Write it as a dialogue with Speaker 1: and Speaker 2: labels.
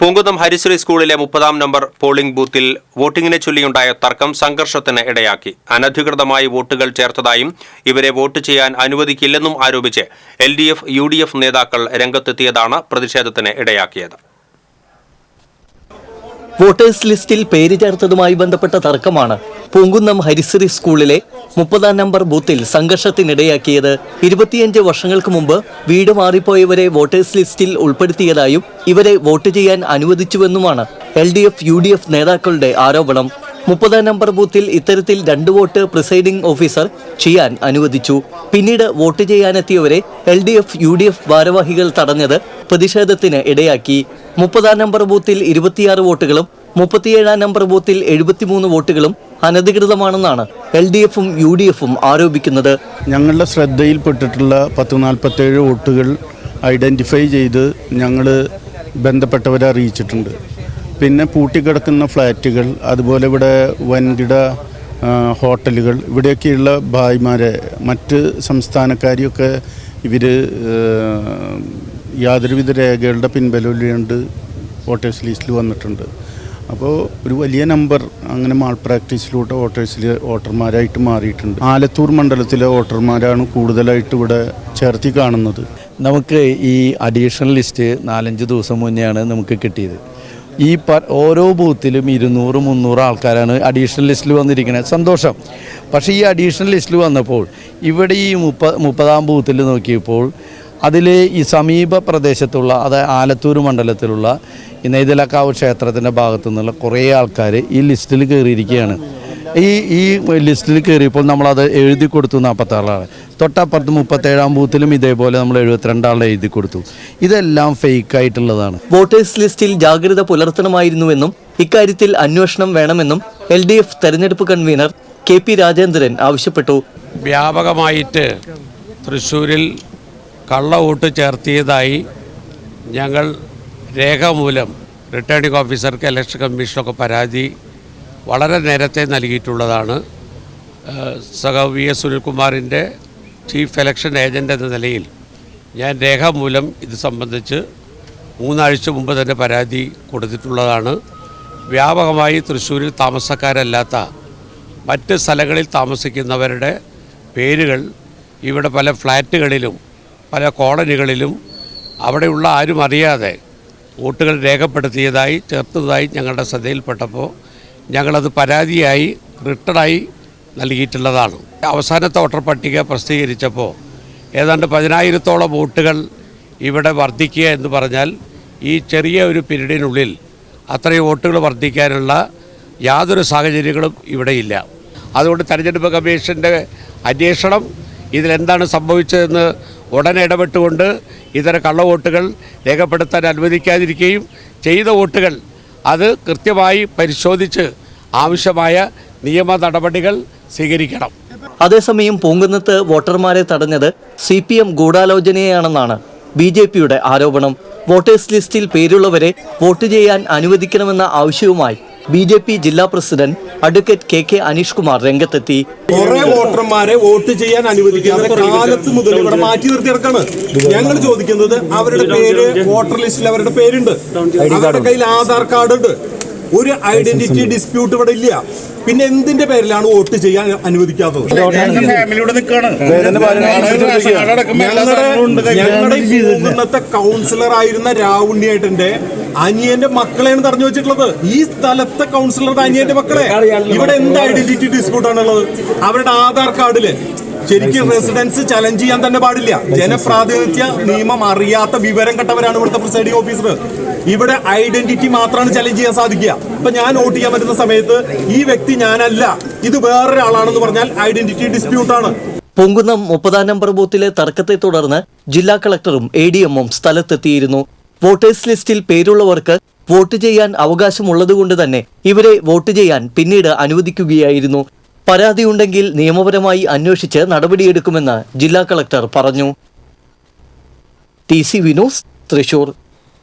Speaker 1: പൂങ്കുന്നം ഹരിശ്രീ സ്കൂളിലെ മുപ്പതാം number polling ബൂത്തിൽ വോട്ടിങ്ങിനെ ചൊല്ലിയുണ്ടായ തർക്കം സംഘർഷത്തിന് ഇടയാക്കി. അനധികൃതമായി വോട്ടുകൾ ചേർത്തതായും ഇവരെ വോട്ട് ചെയ്യാൻ അനുവദിക്കില്ലെന്നും ആരോപിച്ച് L D F U D F നേതാക്കൾ രംഗത്തെത്തിയതാണ് പ്രതിഷേധത്തിന് ഇടയാക്കിയത്.
Speaker 2: വോട്ടേഴ്സ് ലിസ്റ്റിൽ പേര് ചേർത്തതുമായി ബന്ധപ്പെട്ട തർക്കമാണ് പൂങ്കുന്നം ഹരിശ്രീ സ്കൂളിലെ മുപ്പതാം നമ്പർ ബൂത്തിൽ സംഘർഷത്തിനിടയാക്കിയത് ഇരുപത്തിയഞ്ച് വർഷങ്ങൾക്ക് മുമ്പ് വീട് മാറിപ്പോയവരെ വോട്ടേഴ്സ് ലിസ്റ്റിൽ ഉൾപ്പെടുത്തിയതായും ഇവരെ വോട്ട് ചെയ്യാൻ അനുവദിച്ചുവെന്നുമാണ് L D F U D F നേതാക്കളുടെ ആരോപണം. മുപ്പതാം നമ്പർ ബൂത്തിൽ ഇത്തരത്തിൽ രണ്ട് വോട്ട് പ്രിസൈഡിംഗ് ഓഫീസർ ചെയ്യാൻ അനുവദിച്ചു. പിന്നീട് vote ചെയ്യാനെത്തിയവരെ L D F U D F ഭാരവാഹികൾ തടഞ്ഞത് പ്രതിഷേധത്തിന് ഇടയാക്കി. മുപ്പതാം നമ്പർ ബൂത്തിൽ ഇരുപത്തിയാറ് വോട്ടുകളും മുപ്പത്തിയേഴാം നമ്പർ ബൂത്തിൽ എഴുപത്തിമൂന്ന് വോട്ടുകളും അനധികൃതമാണെന്നാണ് എൽ ഡി എഫും യു ഡി എഫും ആരോപിക്കുന്നത്
Speaker 3: ഞങ്ങളുടെ ശ്രദ്ധയിൽപ്പെട്ടിട്ടുള്ള പത്ത് നാൽപ്പത്തേഴ് വോട്ടുകൾ ഐഡന്റിഫൈ ചെയ്ത് ഞങ്ങൾ ബന്ധപ്പെട്ടവരെ അറിയിച്ചിട്ടുണ്ട്. പിന്നെ പൂട്ടിക്കിടക്കുന്ന ഫ്ലാറ്റുകൾ അതുപോലെ ഇവിടെ വൻകിട ഹോട്ടലുകൾ ഇവിടെയൊക്കെയുള്ള ഭായിമാരെ മറ്റ് സംസ്ഥാനക്കാരെയൊക്കെ ഇവർ യാതൊരുവിധ രേഖകളുടെ പിൻബലമില്ലാണ്ട് വോട്ടേഴ്സ് ലിസ്റ്റിൽ വന്നിട്ടുണ്ട്. അപ്പോൾ ഒരു വലിയ നമ്പർ അങ്ങനെ മാൾ പ്രാക്ടീസിലൂടെ വോട്ടേഴ്സിൽ വോട്ടർമാരായിട്ട് മാറിയിട്ടുണ്ട്. ആലത്തൂർ മണ്ഡലത്തിലെ വോട്ടർമാരാണ് കൂടുതലായിട്ട് ഇവിടെ ചേർത്തി കാണുന്നത്.
Speaker 4: നമുക്ക് ഈ അഡീഷണൽ ലിസ്റ്റ് നാലഞ്ച് ദിവസം മുന്നെയാണ് നമുക്ക് കിട്ടിയത്. ഈ പ ഓരോ ബൂത്തിലും ഇരുന്നൂറ് മുന്നൂറ് ആൾക്കാരാണ് അഡീഷണൽ ലിസ്റ്റിൽ വന്നിരിക്കുന്നത്. സന്തോഷം. പക്ഷേ ഈ അഡീഷണൽ ലിസ്റ്റിൽ വന്നപ്പോൾ ഇവിടെ ഈ മുപ്പ മുപ്പതാം ബൂത്തിൽ നോക്കിയപ്പോൾ അതിൽ ഈ സമീപ പ്രദേശത്തുള്ള അതായത് ആലത്തൂർ മണ്ഡലത്തിലുള്ള ഈ നെയ്തലക്കാവ് ക്ഷേത്രത്തിന്റെ ഭാഗത്തു നിന്നുള്ള കുറേ ആൾക്കാർ ഈ ലിസ്റ്റിൽ കയറിയിരിക്കുകയാണ്. ഈ ഈ ലിസ്റ്റിൽ കയറിയപ്പോൾ നമ്മളത് എഴുതി കൊടുത്തു നാൽപ്പത്താറാണ് തൊട്ടപ്പുറത്ത് മുപ്പത്തേഴാം ബൂത്തിലും ഇതേപോലെ നമ്മൾ എഴുപത്തിരണ്ടാളെ എഴുതി കൊടുത്തു. ഇതെല്ലാം ഫേക്ക് ആയിട്ടുള്ളതാണ്
Speaker 2: വോട്ടേഴ്സ് ലിസ്റ്റിൽ ജാഗ്രത പുലർത്തണമായിരുന്നുവെന്നും ഇക്കാര്യത്തിൽ അന്വേഷണം വേണമെന്നും എൽ ഡി എഫ് തെരഞ്ഞെടുപ്പ് കൺവീനർ കെ പി രാജേന്ദ്രൻ ആവശ്യപ്പെട്ടു.
Speaker 5: വ്യാപകമായിട്ട് തൃശ്ശൂരിൽ കള്ള വോട്ട് ചേർത്തിയതായി ഞങ്ങൾ രേഖാമൂലം റിട്ടേണിംഗ് ഓഫീസർക്ക് ഇലക്ഷൻ കമ്മീഷനൊക്കെ പരാതി വളരെ നേരത്തെ നൽകിയിട്ടുള്ളതാണ്. സഹ വി എസ് സുനിൽകുമാറിന്റെ ചീഫ് ഇലക്ഷൻ ഏജന്റ് എന്ന നിലയിൽ ഞാൻ രേഖാമൂലം ഇത് സംബന്ധിച്ച് മൂന്നാഴ്ച മുമ്പ് തന്നെ പരാതി കൊടുത്തിട്ടുള്ളതാണ്. വ്യാപകമായി തൃശ്ശൂരിൽ താമസക്കാരല്ലാത്ത മറ്റ് സ്ഥലങ്ങളിൽ താമസിക്കുന്നവരുടെ പേരുകൾ ഇവിടെ പല ഫ്ലാറ്റുകളിലും പല കോളനികളിലും അവിടെയുള്ള ആരും അറിയാതെ വോട്ടുകൾ രേഖപ്പെടുത്തിയതായി ചേർത്തതായി ഞങ്ങളുടെ ശ്രദ്ധയിൽപ്പെട്ടപ്പോൾ ഞങ്ങളത് പരാതിയായി റിട്ടേണായി നൽകിയിട്ടുള്ളതാണ്. അവസാനത്തെ വോട്ടർ പട്ടിക പ്രസിദ്ധീകരിച്ചപ്പോൾ ഏതാണ്ട് പതിനായിരത്തോളം വോട്ടുകൾ ഇവിടെ വർദ്ധിക്കുക എന്ന് പറഞ്ഞാൽ ഈ ചെറിയ ഒരു പീരീഡിനുള്ളിൽ അത്രയും വോട്ടുകൾ വർദ്ധിക്കാനുള്ള യാതൊരു സാഹചര്യങ്ങളും ഇവിടെയില്ല. അതുകൊണ്ട് തെരഞ്ഞെടുപ്പ് കമ്മീഷന്റെ അന്വേഷണം ഇതിലെന്താണ് സംഭവിച്ചതെന്ന് ഉടനെ ഇടപെട്ടുകൊണ്ട് ഇതര കള്ള വോട്ടുകൾ രേഖപ്പെടുത്താൻ അനുവദിക്കാതിരിക്കുകയും ചെയ്ത വോട്ടുകൾ അത് കൃത്യമായി പരിശോധിച്ച് ആവശ്യമായ നിയമ നടപടികൾ സ്വീകരിക്കണം.
Speaker 2: അതേസമയം പൂങ്കുന്നത്ത് വോട്ടർമാരെ തടഞ്ഞത് സി പി എം ഗൂഢാലോചനയാണെന്നാണ് ബി ജെ പിയുടെ ആരോപണം. വോട്ടേഴ്സ് ലിസ്റ്റിൽ പേരുള്ളവരെ വോട്ട് ചെയ്യാൻ അനുവദിക്കണമെന്ന ആവശ്യവുമായി ബി ജെ പി ജില്ലാ president advocate K K Aneesh Kumar രംഗത്തെത്തി.
Speaker 6: കുറെ വോട്ടർമാരെ വോട്ട് ചെയ്യാൻ അനുവദിക്കാതെ കാലത്ത് മുതൽ ഇവിടെ മാറ്റി നിർത്തിയിറക്കാണ് ഞങ്ങൾ ചോദിക്കുന്നത് അവരുടെ പേര് വോട്ടർ ലിസ്റ്റിൽ അവരുടെ പേരുണ്ട്. അവരുടെ കയ്യിൽ ആധാർ കാർഡ് ഉണ്ട് ഒരു ഐഡന്റിറ്റി ഡിസ്പ്യൂട്ട് ഇവിടെ ഇല്ല. പിന്നെ എന്തിന്റെ പേരിലാണ് വോട്ട് ചെയ്യാൻ അനുവദിക്കാത്തത്? ഞങ്ങളുടെ ഇന്നത്തെ കൗൺസിലർ ആയിരുന്ന രാവുണ്ണിയേട്ടന്റെ അനിയന്റെ മക്കളെയാണ് തെരഞ്ഞു വെച്ചിട്ടുള്ളത്. ഈ സ്ഥലത്തെ കൗൺസിലറുടെ അനിയന്റെ മക്കളെ. ഇവിടെ എന്ത് ഐഡന്റിറ്റി ഡിസ്പ്യൂട്ട് ആണുള്ളത്? അവരുടെ ആധാർ കാർഡിൽ ശരിക്കും റെസിഡൻസ് ചലഞ്ച് ചെയ്യാൻ തന്നെ പാടില്ല. ജനപ്രാതിനിധ്യ നിയമം അറിയാത്ത വിവരം കെട്ടവരാണ് ഇവിടുത്തെ പ്രിസൈഡിംഗ് ഓഫീസർ ഇവിടെ ഐഡന്റിറ്റി മാത്രമാണ് ചലഞ്ച് ചെയ്യാൻ സാധിക്കുക. ഇപ്പൊ ഞാൻ വോട്ട് ചെയ്യാൻ പറ്റുന്ന സമയത്ത് ഈ വ്യക്തി ഞാനല്ല. ഇത് വേറൊരാളാണെന്ന് പറഞ്ഞാൽ ഐഡന്റിറ്റി ഡിസ്പ്യൂട്ട് ആണ്.
Speaker 2: പൂങ്കുന്നം മുപ്പതാം നമ്പർ ബൂത്തിലെ തർക്കത്തെ തുടർന്ന് ജില്ലാ കളക്ടറും എ ഡി എമ്മും സ്ഥലത്തെത്തിയിരുന്നു. വോട്ടേഴ്സ് ലിസ്റ്റിൽ പേരുള്ളവർക്ക് വോട്ട് ചെയ്യാൻ അവകാശമുള്ളതുകൊണ്ട് തന്നെ ഇവരെ വോട്ട് ചെയ്യാൻ പിന്നീട് അനുവദിക്കുകയായിരുന്നു. പരാതിയുണ്ടെങ്കിൽ നിയമപരമായി അന്വേഷിച്ച് നടപടിയെടുക്കുമെന്ന് ജില്ലാ കളക്ടർ പറഞ്ഞു. T C Vinos Thrissur.